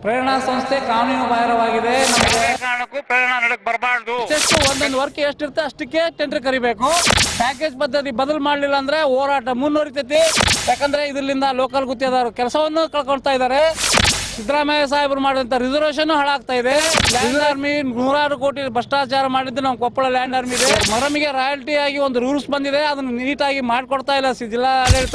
ಪ್ರೇರಣಾ ಸಂಸ್ಥೆ ಕಾನೂನು ಬಾಹಿರವಾಗಿದೆ. ನಮಗೆ ಯಾವುದೇ ಕಾರಣಕ್ಕೂ ಪ್ರೇರಣಾ ನಡಕ್ ಬರಬಾರ್ದು. ಎಷ್ಟು ಒಂದೊಂದು ವರ್ಕ್ ಎಷ್ಟಿರುತ್ತೆ ಅಷ್ಟಕ್ಕೆ ಟೆಂಡರ್ ಕರಿಬೇಕು. ಪ್ಯಾಕೇಜ್ ಪದ್ಧತಿ ಬದಲು ಮಾಡಲಿಲ್ಲ ಅಂದ್ರೆ ಹೋರಾಟ ಮುನ್ನೂರಿತೈತಿ. ಯಾಕಂದ್ರೆ ಇದರಿಂದ ಲೋಕಲ್ ಗುತ್ತಿಗೆದಾರರು ಕೆಲಸವನ್ನು ಕಳ್ಕೊಳ್ತಾ ಇದ್ದಾರೆ. ಸಿದ್ದರಾಮಯ್ಯ ಸಾಹೇಬರು ಮಾಡಿದಂತ ರಿಸರ್ವೇಶನ್ ಹಾಳಾಗ್ತಾ ಇದೆ. ಲ್ಯಾಂಡ್ ಆರ್ಮಿ ನೂರಾರು ಕೋಟಿ ಭ್ರಷ್ಟಾಚಾರ ಮಾಡಿದ್ದು ನಮ್ಮ ಕೊಪ್ಪಳ ಲ್ಯಾಂಡ್ ಆರ್ಮಿ ಇದೆ. ಮರಮಿಗೆ ರಾಯಲ್ಟಿ ಆಗಿ ಒಂದು ರೂಲ್ಸ್ ಬಂದಿದೆ. ಅದನ್ನು ನೀಟಾಗಿ ಮಾಡ್ಕೊಡ್ತಾ ಇಲ್ಲ ಸಿ- ಜಿಲ್ಲಾ ಆಡಳಿತ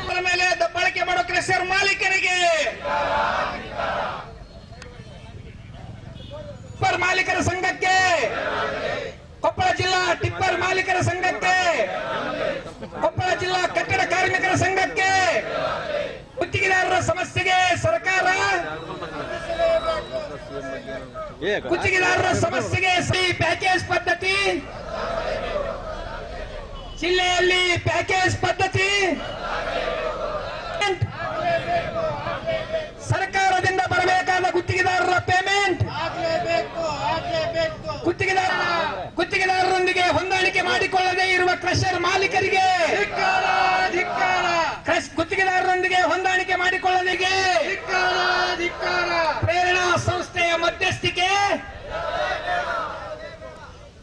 ಅವರ ಮೇಲೆ ದಬ್ಬಾಳಿಕೆ ಮಾಡೋ ಕ್ರೆಷರ್ ಮಾಲೀಕರಿಗೆ ಟಿಪ್ಪರ್ ಮಾಲೀಕರ ಸಂಘಕ್ಕೆ ಕೊಪ್ಪಳ ಜಿಲ್ಲಾ ಟಿಪ್ಪರ್ ಮಾಲೀಕರ ಸಂಘಕ್ಕೆ, ಕೊಪ್ಪಳ ಜಿಲ್ಲಾ ಕಟ್ಟಡ ಕಾರ್ಮಿಕರ ಸಂಘಕ್ಕೆ, ಗುತ್ತಿಗೆದಾರರ ಸಮಸ್ಯೆಗೆ ಸರ್ಕಾರ, ಗುತ್ತಿಗೆದಾರರ ಸಮಸ್ಯೆಗೆ ಸಿ ಪ್ಯಾಕೇಜ್ ಪದ್ಧತಿ, ಜಿಲ್ಲೆಯಲ್ಲಿ ಪ್ಯಾಕೇಜ್ ಪದ್ಧತಿ ಸರ್ಕಾರದಿಂದ ಬರಬೇಕಾದ ಗುತ್ತಿಗೆದಾರರ ಪೇಮೆಂಟ್ ಗುತ್ತಿಗೆದಾರ ಗುತ್ತಿಗೆದಾರರೊಂದಿಗೆ ಹೊಂದಾಣಿಕೆ ಮಾಡಿಕೊಳ್ಳದೆ ಇರುವ ಕ್ರಷರ್ ಮಾಲೀಕರಿಗೆ ಕ್ರಷ್- ಗುತ್ತಿಗೆದಾರರೊಂದಿಗೆ ಹೊಂದಾಣಿಕೆ ಮಾಡಿಕೊಳ್ಳದೆ ಪ್ರೇರಣಾ ಸಂಸ್ಥೆಯ ಮಧ್ಯಸ್ಥಿಕೆ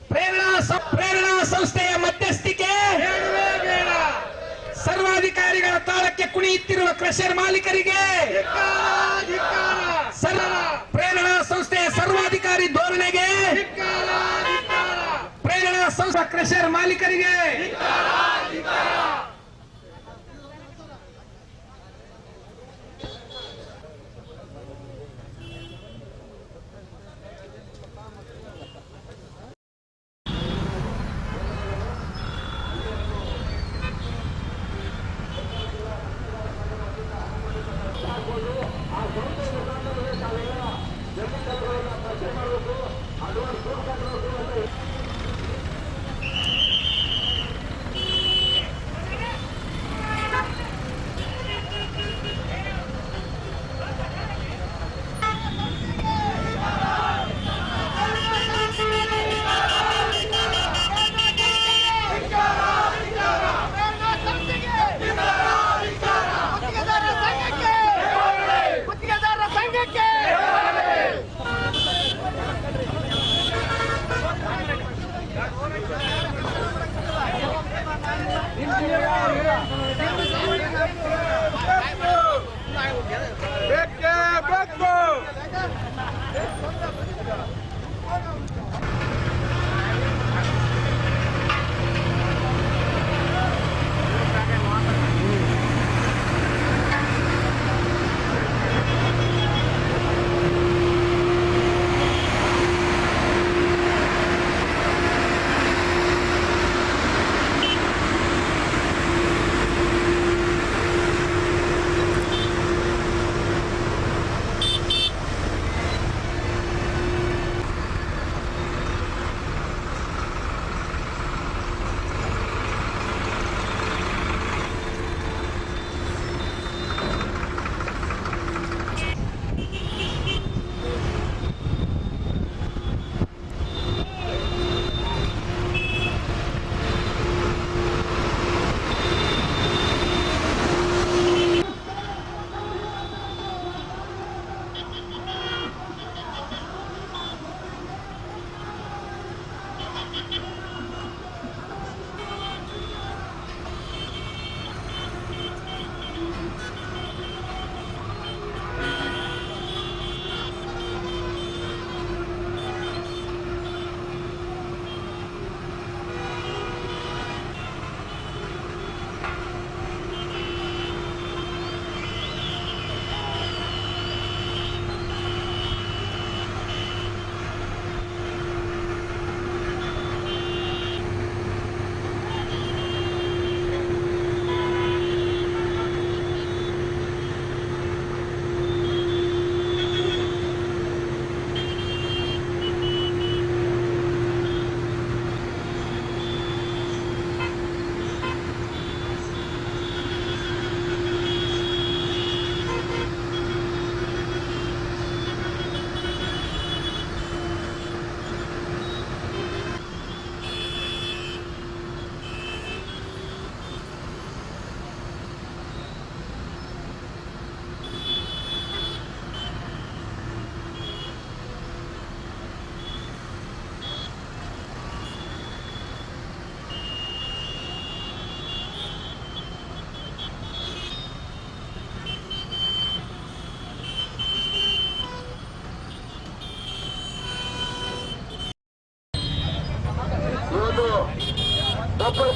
ಪ್ರೇರಣಾ ಪ್ರೇರಣಾ ಸಂಸ್ಥೆಯ ಮಧ್ಯಸ್ಥಿಕೆ ಸರ್ವಾಧಿಕಾರಿಗಳ ತಾಳಕ್ಕೆ ಕುಣಿಯುತ್ತಿರುವ ಕ್ರಷರ್ ಮಾಲೀಕರಿಗೆ ಪ್ರೇರಣಾ ಸಂಸ್ಥೆಯ ಸರ್ವಾಧಿಕಾರಿ ಧೋರಣೆಗೆ ಪ್ರೇರಣಾ ಸಂಸ್ಥೆ ಕ್ರಷರ್ ಮಾಲೀಕರಿಗೆ ಗುತ್ತಿಗೆದಾರರ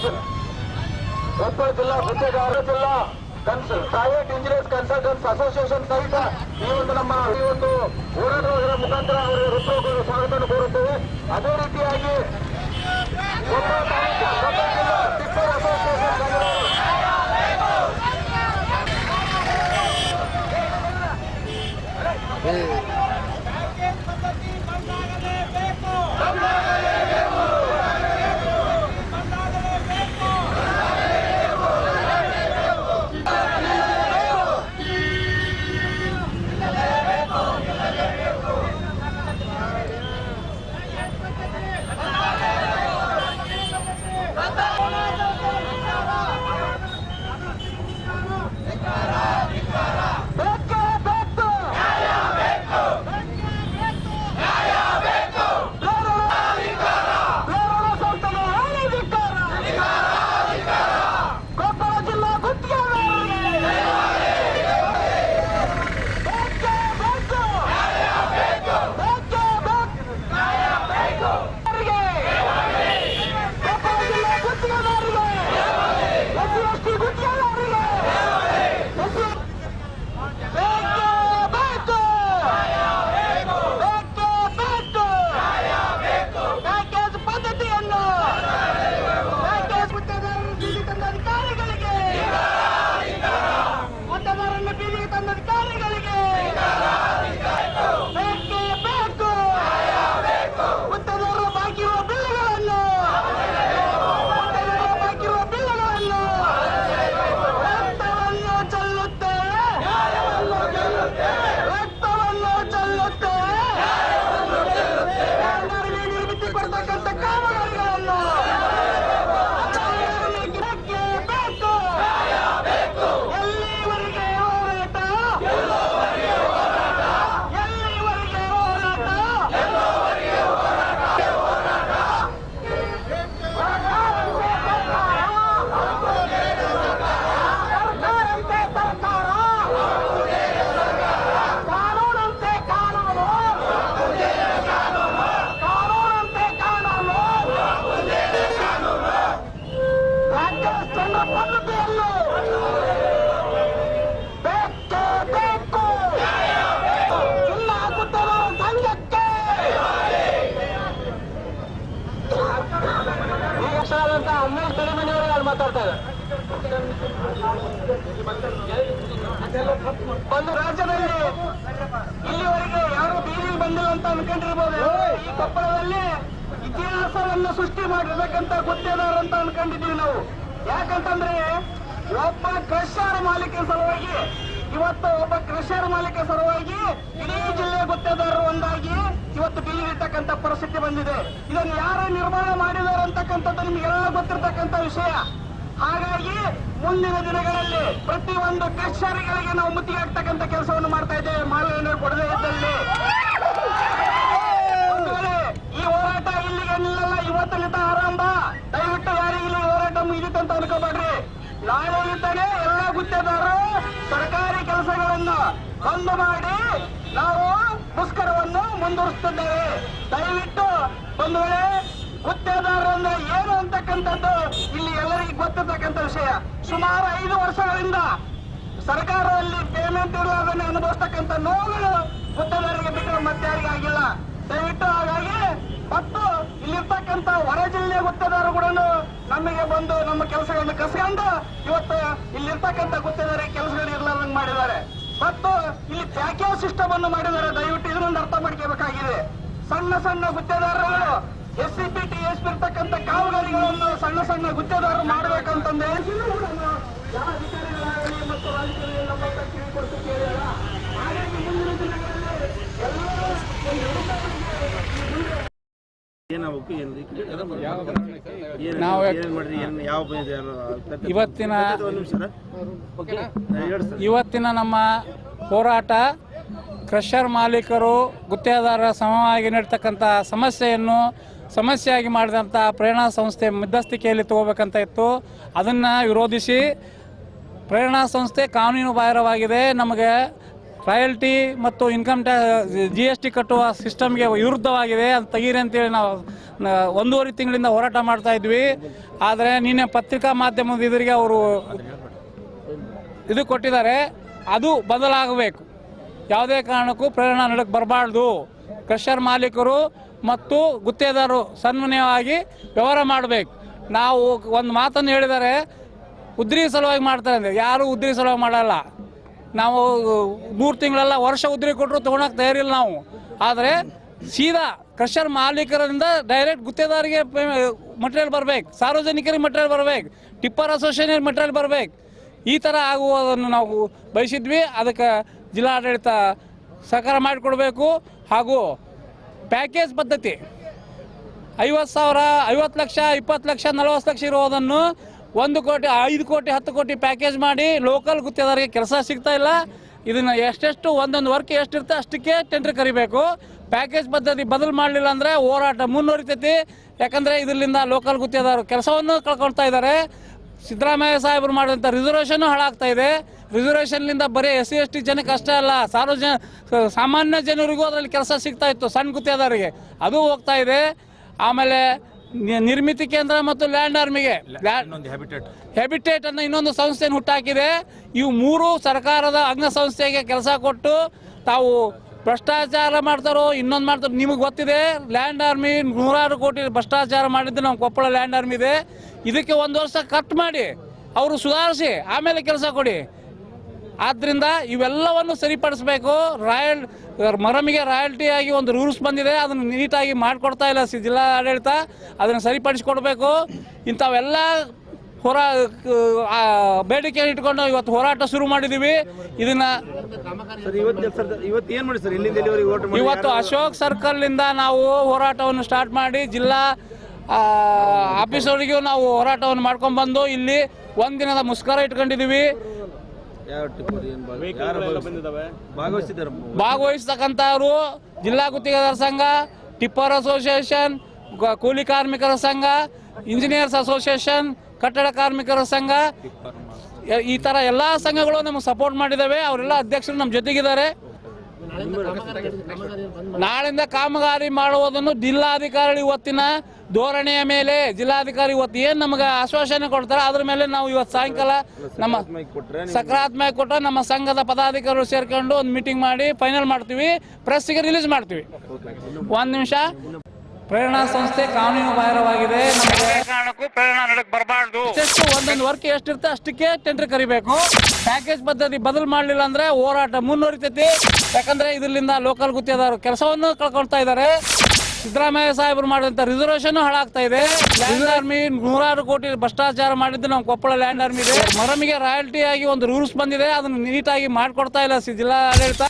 ಜಿಲ್ಲಾ ಕೊಪ್ಪಳ ಜಿಲ್ಲಾ ಗುತ್ತೇದಾರ ಜಿಲ್ಲಾ ಕನ್ಸ್ ಪ್ರೈವೇಟ್ ಇಂಜಿನಿಯರ್ಸ್ ಅಸೋಸಿಯೇಷನ್ ಸಹಿತ ಈ ಒಂದು ನಮ್ಮ ಈ ಒಂದು ಹೋರಾಟದ ಮುಖಾಂತರ ಅವರಿಗೆ ಹೃತ್ಪೂರ್ವಕ ಸ್ವಾಗತ ಕೋರುತ್ತೇವೆ. ಅದೇ ರೀತಿಯಾಗಿ ಅಸೋಸಿಯೇಷನ್ ಮಾತಾಡ್ತಾ ಇದ್ದಾರೆ. ಒಂದು ರಾಜ್ಯದಲ್ಲಿ ಇಲ್ಲಿವರೆಗೆ ಯಾರು ಬೀದಿ ಬಂದಿಲ್ಲ ಅಂತ ಅನ್ಕೊಂಡಿರ್ಬೋದು. ಈ ಕೊಪ್ಪಳದಲ್ಲಿ ಇತಿಹಾಸವನ್ನು ಸೃಷ್ಟಿ ಮಾಡಿರ್ಬೇಕಂತ ಅಂತ ಅನ್ಕೊಂಡಿದ್ದೀವಿ ನಾವು. ಯಾಕಂತಂದ್ರೆ ಒಬ್ಬ ಕ್ರಷರ್ ಮಾಲೀಕರ ಸಲುವಾಗಿ ಇವತ್ತು ಒಬ್ಬ ಕ್ರಷರ್ ಮಾಲೀಕ ಸಲುವಾಗಿ ಇಡೀ ಜಿಲ್ಲೆ ಗುತ್ತೇದಾರರು ಒಂದಾಗಿ ಇವತ್ತು ಬೀಳಿರ್ತಕ್ಕಂಥ ಪರಿಸ್ಥಿತಿ ಬಂದಿದೆ. ಇದನ್ನು ಯಾರು ನಿರ್ಮಾಣ ಮಾಡಿದ್ದಾರೆ ಅಂತಕ್ಕಂಥದ್ದು ನಿಮಗೆಲ್ಲ ಗೊತ್ತಿರ್ತಕ್ಕಂಥ ವಿಷಯ. ಹಾಗಾಗಿ ಮುಂದಿನ ದಿನಗಳಲ್ಲಿ ಪ್ರತಿ ಒಂದು ಕ್ರಷರ್ಗಳಿಗೆ ನಾವು ಮುತ್ತಿಗೆ ಕೆಲಸವನ್ನು ಮಾಡ್ತಾ ಇದ್ದೇವೆ. ಮಾಲೆಯನ್ನು ಕೊಡದೇ ಇದ್ದಲ್ಲಿ. ಈ ಹೋರಾಟ ಇಲ್ಲಿಗೆ ನಿಲ್ಲಲ್ಲ. ಇವತ್ತಿನಿಂದ ಆರಂಭ. ದಯವಿಟ್ಟು ಯಾರಿಗೆ ಇಲ್ಲಿ ಹೋರಾಟ ಮುಗಿದಿತ್ತು ಅಂತ ಅನ್ಕೋಬೇಡ್ರಿ. ಇದ್ದಾನೆ ಎಲ್ಲ ಗುತ್ತೇದಾರರು ಸರ್ಕಾರಿ ಕೆಲಸಗಳನ್ನು ಬಂದ್ ಮಾಡಿ ನಾವು ಮುಷ್ಕರವನ್ನು ಮುಂದುವರಿಸುತ್ತಿದ್ದೇವೆ. ದಯವಿಟ್ಟು ಒಂದು ವೇಳೆ ಏನು ಅಂತಕ್ಕಂಥದ್ದು ಇಲ್ಲಿ ಎಲ್ಲರಿಗೂ ಗೊತ್ತಿರ್ತಕ್ಕಂಥ ವಿಷಯ. ಸುಮಾರು ಐದು ವರ್ಷಗಳಿಂದ ಸರ್ಕಾರದಲ್ಲಿ ಪೇಮೆಂಟ್ ಇರುವುದನ್ನು ಅನುಭವಿಸ್ತಕ್ಕಂಥ ನೋವುಗಳು ಗುತ್ತೆದಾರರಿಗೆ ಬಿಟ್ಟರೆ ಮತ್ತೆ ಯಾರಿಗೂ ಆಗಿಲ್ಲ ದಯವಿಟ್ಟು ಹಾಗಾಗಿ ಮತ್ತು ಇಲ್ಲಿರ್ತಕ್ಕಂತ ಹೊರ ಜಿಲ್ಲೆಯ ಗುತ್ತೇದಾರರು ಕೂಡ ನಮಗೆ ಬಂದು ನಮ್ಮ ಕೆಲಸಗಳನ್ನು ಕಸ್ಕೊಂಡು ಇವತ್ತು ಇಲ್ಲಿರ್ತಕ್ಕಂಥ ಗುತ್ತೇದಾರ ಕೆಲಸಗಳು ಇರ್ಲಾರ್ದಂಗೆ ಮಾಡಿದ್ದಾರೆ. ಮತ್ತು ಇಲ್ಲಿ ಪ್ಯಾಕೇಜ್ ಸಿಸ್ಟಮ್ ಅನ್ನು ಮಾಡಿದ್ದಾರೆ. ದಯವಿಟ್ಟು ಇದನ್ನೊಂದು ಅರ್ಥ ಮಾಡ್ಕೋಬೇಕಾಗಿದೆ ಸಣ್ಣ ಸಣ್ಣ ಗುತ್ತೇದಾರರು S C P T S ಇರ್ತಕ್ಕಂಥ ಕಾಮಗಾರಿಗಳನ್ನು ಸಣ್ಣ ಸಣ್ಣ ಗುತ್ತೇದಾರರು ಮಾಡಬೇಕಂತಂದ್ರೆ ಮತ್ತು ನಾವು ಇವತ್ತಿನ ಇವತ್ತಿನ ನಮ್ಮ ಹೋರಾಟ ಕ್ರಷರ್ ಮಾಲೀಕರು ಗುತ್ತಿಗೆದಾರರ ಸಮವಾಗಿ ನೀಡ್ತಕ್ಕಂಥ ಸಮಸ್ಯೆಯನ್ನು ಸಮಸ್ಯೆಯಾಗಿ ಮಾಡಿದಂಥ ಪ್ರೇರಣಾ ಸಂಸ್ಥೆ ಮಧ್ಯಸ್ಥಿಕೆಯಲ್ಲಿ ತಗೋಬೇಕಂತ ಇತ್ತು. ಅದನ್ನು ವಿರೋಧಿಸಿ ಪ್ರೇರಣಾ ಸಂಸ್ಥೆ ಕಾನೂನು ಬಾಹಿರವಾಗಿದೆ. ನಮಗೆ ರಾಯಲ್ಟಿ ಮತ್ತು ಇನ್ಕಮ್ ಟ್ಯಾ ಜಿ ಎಸ್ ಟಿ ಕಟ್ಟುವ ಸಿಸ್ಟಮ್ಗೆ ವಿರುದ್ಧವಾಗಿದೆ ಅದು ತೆಗೀರಿ ಅಂತೇಳಿ ನಾವು ಒಂದೂವರೆ ತಿಂಗಳಿಂದ ಹೋರಾಟ ಮಾಡ್ತಾ ಇದ್ವಿ. ಆದರೆ ನಿನ್ನೆ ಪತ್ರಿಕಾ ಮಾಧ್ಯಮದ ಇದರಿಗೆ ಅವರು ಇದು ಕೊಟ್ಟಿದ್ದಾರೆ. ಅದು ಬದಲಾಗಬೇಕು. ಯಾವುದೇ ಕಾರಣಕ್ಕೂ ಪ್ರೇರಣಾ ನಡಕ್ಕೆ ಬರಬಾರ್ದು. ಕ್ರಷರ್ ಮಾಲೀಕರು ಮತ್ತು ಗುತ್ತೇದಾರರು ಸನ್ಮಾನ್ಯವಾಗಿ ವ್ಯವಹಾರ ಮಾಡಬೇಕು. ನಾವು ಒಂದು ಮಾತನ್ನು ಹೇಳಿದರೆ ಉದ್ರಿ ಸಲುವಾಗಿ ಮಾಡ್ತಾರೆ ಅಂದರೆ ಯಾರೂ ಉದ್ರಿ ಸಲುವಾಗಿ ಮಾಡಲ್ಲ. ನಾವು ಮೂರು ತಿಂಗಳೆಲ್ಲ ವರ್ಷ ಉದ್ರಿ ಕೊಟ್ಟರು ತೊಗೊಳಕ್ಕೆ ತಯಾರಿಲ್ಲ ನಾವು. ಆದರೆ ಸೀದಾ ಕ್ರಷರ್ ಮಾಲೀಕರಿಂದ ಡೈರೆಕ್ಟ್ ಗುತ್ತೇದಾರಿಗೆ ಮಟೀರಿಯಲ್ ಬರಬೇಕು ಸಾರ್ವಜನಿಕರಿಗೆ ಮಟೀರಿಯಲ್ ಬರಬೇಕು, ಟಿಪ್ಪರ್ ಅಸೋಸಿಯೇಷನ್ ಮಟೀರಿಯಲ್ ಬರಬೇಕು. ಈ ಥರ ಆಗುವುದನ್ನು ನಾವು ಬಯಸಿದ್ವಿ. ಅದಕ್ಕೆ ಜಿಲ್ಲಾಡಳಿತ ಸಹಕಾರ ಮಾಡಿಕೊಡ್ಬೇಕು. ಹಾಗೂ ಪ್ಯಾಕೇಜ್ ಪದ್ಧತಿ, ಐವತ್ತು ಸಾವಿರ, ಐವತ್ತು ಲಕ್ಷ, ಇಪ್ಪತ್ತು ಲಕ್ಷ, ನಲವತ್ತು ಲಕ್ಷ ಇರೋದನ್ನು ಒಂದು ಕೋಟಿ, ಐದು ಕೋಟಿ, ಹತ್ತು ಕೋಟಿ ಪ್ಯಾಕೇಜ್ ಮಾಡಿ ಲೋಕಲ್ ಗುತ್ತಿಗೆದಾರಿಗೆ ಕೆಲಸ ಸಿಗ್ತಾ ಇಲ್ಲ. ಇದನ್ನು ಎಷ್ಟೆಷ್ಟು, ಒಂದೊಂದು ವರ್ಕ್ ಎಷ್ಟಿರುತ್ತೆ ಅಷ್ಟಕ್ಕೆ ಟೆಂಡರ್ ಕರಿಬೇಕು. ಪ್ಯಾಕೇಜ್ ಪದ್ಧತಿ ಬದಲು ಮಾಡಲಿಲ್ಲ ಅಂದರೆ ಹೋರಾಟ ಮುನ್ನೋರಿತೈತಿ. ಯಾಕಂದರೆ ಇದರಿಂದ ಲೋಕಲ್ ಗುತ್ತೇದಾರರು ಕೆಲಸವನ್ನು ಕಳ್ಕೊಳ್ತಾ ಇದ್ದಾರೆ. ಸಿದ್ದರಾಮಯ್ಯ ಸಾಹೇಬರು ಮಾಡಿದಂಥ ರಿಸರ್ವೇಷನ್ ಹಾಳಾಗ್ತಾ ಇದೆ. ರಿಸರ್ವೇಷನ್ಲಿಂದ ಬರೀ ಎಸ್ ಸಿ ಎಸ್ ಟಿ ಜನಕ್ಕೆ ಅಷ್ಟೇ ಅಲ್ಲ, ಸಾರ್ವಜನ, ಸಾಮಾನ್ಯ ಜನರಿಗೂ ಅದರಲ್ಲಿ ಕೆಲಸ ಸಿಗ್ತಾ ಇತ್ತು, ಸಣ್ಣ ಗುತ್ತೇದಾರರಿಗೆ ಅದು ಹೋಗ್ತಾ ಇದೆ. ಆಮೇಲೆ ನಿರ್ಮಿತಿ ಕೇಂದ್ರ ಮತ್ತು ಲ್ಯಾಂಡ್ ಆರ್ಮಿಗೆ. ಹ್ಯಾಬಿಟೇಟ್ ಅನ್ನೋ ಇನ್ನೊಂದು ಸಂಸ್ಥೆಯನ್ನು ಹುಟ್ಟಾಕಿದೆ. ಇವು ಮೂರು ಸರ್ಕಾರದ ಅಂಗ ಸಂಸ್ಥೆಗೆ ಕೆಲಸ ಕೊಟ್ಟು ತಾವು ಭ್ರಷ್ಟಾಚಾರ ಮಾಡ್ತಾರೋ ಇನ್ನೊಂದು ಮಾಡ್ತಾರೆ ನಿಮಗೆ ಗೊತ್ತಿದೆ ಲ್ಯಾಂಡ್ ಆರ್ಮಿ ನೂರಾರು ಕೋಟಿ ಭ್ರಷ್ಟಾಚಾರ ಮಾಡಿದ್ದು ನಮ್ಮ ಕೊಪ್ಪಳ ಲ್ಯಾಂಡ್ ಆರ್ಮಿ ಇದೆ. ಇದಕ್ಕೆ ಒಂದು ವರ್ಷ ಕಟ್ ಮಾಡಿ ಅವರು ಸುಧಾರಿಸಿ ಆಮೇಲೆ ಕೆಲಸ ಕೊಡಿ. ಆದ್ದರಿಂದ ಇವೆಲ್ಲವನ್ನು ಸರಿಪಡಿಸಬೇಕು. ರಾಯಲ್ ಮರಮಿಗೆ ರಾಯಲ್ಟಿ ಆಗಿ ಒಂದು ರೂಲ್ಸ್ ಬಂದಿದೆ ಅದನ್ನು ನೀಟಾಗಿ ಮಾಡಿಕೊಡ್ತಾ ಇಲ್ಲ ಜಿಲ್ಲಾ ಆಡಳಿತ ಅದನ್ನು ಸರಿಪಡಿಸ್ಕೊಡ್ಬೇಕು. ಇಂಥವೆಲ್ಲ ಹೋರಾ ಬೇಡಿಕೆ ಇಟ್ಕೊಂಡು ಇವತ್ತು ಹೋರಾಟ ಶುರು ಮಾಡಿದ್ದೀವಿ ಇದನ್ನ ಇವತ್ತು ಅಶೋಕ್ ಸರ್ಕಲ್ನಿಂದ ನಾವು ಹೋರಾಟವನ್ನು ಸ್ಟಾರ್ಟ್ ಮಾಡಿ ಜಿಲ್ಲಾ ಆಫೀಸವರಿಗೂ ನಾವು ಹೋರಾಟವನ್ನು ಮಾಡ್ಕೊಂಡು ಬಂದು ಇಲ್ಲಿ ಒಂದಿನದ ಮುಸ್ಕರ ಇಟ್ಕೊಂಡಿದ್ದೀವಿ ಭಾಗವಹಿಸ್ತಕ್ಕಂಥವ್ರು ಜಿಲ್ಲಾ ಗುತ್ತಿಗೆದಾರ ಸಂಘ ಟಿಪ್ಪರ್ ಅಸೋಸಿಯೇಷನ್ ಕೂಲಿ ಕಾರ್ಮಿಕರ ಸಂಘ ಇಂಜಿನಿಯರ್ಸ್ ಅಸೋಸಿಯೇಷನ್ ಕಟ್ಟಡ ಕಾರ್ಮಿಕರ ಸಂಘ. ಈ ತರ ಎಲ್ಲಾ ಸಂಘಗಳು ನಮಗೆ ಸಪೋರ್ಟ್ ಮಾಡಿದಾವೆ ಅವರೆಲ್ಲ ಅಧ್ಯಕ್ಷರು ನಮ್ಮ ಜೊತೆಗಿದ್ದಾರೆ. ನಾಳಿಂದ ಕಾಮಗಾರಿ ಮಾಡುವುದನ್ನು ಜಿಲ್ಲಾಧಿಕಾರಿ ಇವತ್ತಿನ ಧೋರಣೆಯ ಮೇಲೆ ಜಿಲ್ಲಾಧಿಕಾರಿ ಇವತ್ತು ಏನು ನಮಗೆ ಆಶ್ವಾಸನೆ ಕೊಡ್ತಾರೆ ಅದ್ರ ಮೇಲೆ ನಾವು ಇವತ್ತು ಸಾಯಂಕಾಲ ನಮ್ಮ ಸಕಾರಾತ್ಮಕ ಕೊಟ್ಟ ನಮ್ಮ ಸಂಘದ ಪದಾಧಿಕಾರಿಗಳು ಸೇರ್ಕೊಂಡು ಒಂದು ಮೀಟಿಂಗ್ ಮಾಡಿ ಫೈನಲ್ ಮಾಡ್ತೀವಿ ಪ್ರೆಸ್ಸಿಗೆ ರಿಲೀಸ್ ಮಾಡ್ತೀವಿ. ಒಂದು ನಿಮಿಷ. ಪ್ರೇರಣಾ ಸಂಸ್ಥೆ ಕಾನೂನು ಬಾಹಿರವಾಗಿದೆ. ನಮಗೆ ಯಾವುದೇ ಕಾರಣಕ್ಕೂ ಪ್ರೇರಣಾ ನಡಕ್ ಬರಬಾರ್ದು. ಎಷ್ಟು ಒಂದೊಂದು ವರ್ಕ್ ಎಷ್ಟಿರುತ್ತೆ ಅಷ್ಟಕ್ಕೆ ಟೆಂಡರ್ ಕರಿಬೇಕು. ಪ್ಯಾಕೇಜ್ ಪದ್ಧತಿ ಬದಲು ಮಾಡಲಿಲ್ಲ ಅಂದ್ರೆ ಹೋರಾಟ ಮುಂದುವರಿತೈತಿ ಯಾಕಂದ್ರೆ ಇದರಿಂದ ಲೋಕಲ್ ಗುತ್ತಿಗೆದಾರರು ಕೆಲಸವನ್ನು ಕಳ್ಕೊಳ್ತಾ ಇದ್ದಾರೆ. ಸಿದ್ದರಾಮಯ್ಯ ಸಾಹೇಬರು ಮಾಡಿದಂಥ ರಿಸರ್ವೇಷನ್ ಹಾಳಾಗ್ತಾ ಇದೆ. ಲ್ಯಾಂಡ್ ಆರ್ಮಿ ನೂರಾರು ಕೋಟಿ ಭ್ರಷ್ಟಾಚಾರ ಮಾಡಿದ್ದು ನಮ್ಮ ಕೊಪ್ಪಳ ಲ್ಯಾಂಡ್ ಆರ್ಮಿ ಇದೆ. ಮರಮಿಗೆ ರಾಯಲ್ಟಿ ಆಗಿ ಒಂದು ರೂಲ್ಸ್ ಬಂದಿದೆ. ಅದನ್ನು ನೀಟಾಗಿ ಮಾಡ್ಕೊಡ್ತಾ ಇಲ್ಲ ಜಿಲ್ಲಾ ಆಡಳಿತ